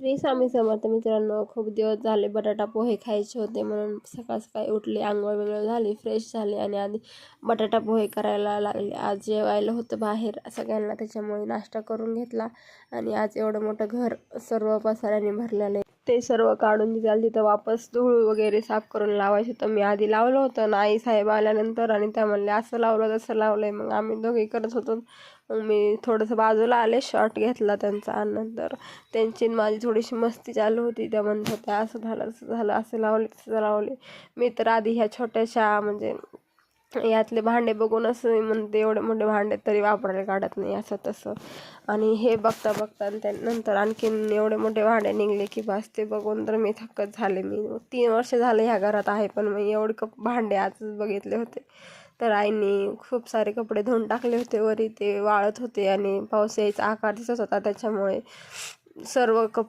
श्री स्वामी समर्थ मित्रांनो खूप दिवस झाले बटाटा पोहे खायचे होते म्हणून सकाळ सकाळी उठले आंघोळ वेगळं झाली फ्रेश झाले आणि आधी बटाटा पोहे करायला लागले. आज जेवायला होतं बाहेर सगळ्यांना त्याच्यामुळे नाश्ता करून घेतला आणि आज एवढं मोठं घर सर्व पसाऱ्याने भरलेलं आहे. ते सर्व काढून तिथं तिथं वापस धूळ वगैरे साफ करून लावायचं. होतं मी आधी लावलं होतं ना आई साहेब आल्यानंतर आणि त्या म्हणले असं लावलं तसं लावलं आहे मग आम्ही दोघे करत होतो. मग मी थोडंसं बाजूला आले शॉर्ट घेतला त्यांचा आणि नंतर त्यांची माझी थोडीशी मस्ती चालू होती. त्या म्हणत होत्या असं झालं असं झालं असं लावले तसं लावले. मी तर आधी ह्या छोट्याशा म्हणजे यातले भांडे बघून असं म्हणते एवढे मोठे भांडे तरी वापरायला काढत नाही असं तसं. आणि हे बघता बघता आणि त्यानंतर आणखीन एवढे मोठे भांडे निघले की बस ते बघून तर मी थक्कच झाले. मी तीन वर्ष झाले ह्या घरात आहे पण मी एवढे कप भांडे आजच बघितले होते. तर आईने खूप सारे कपडे धुवून टाकले होते वरी ते वाळत होते आणि पाऊस यायचा आकार दिसत होता त्याच्यामुळे सर्व कप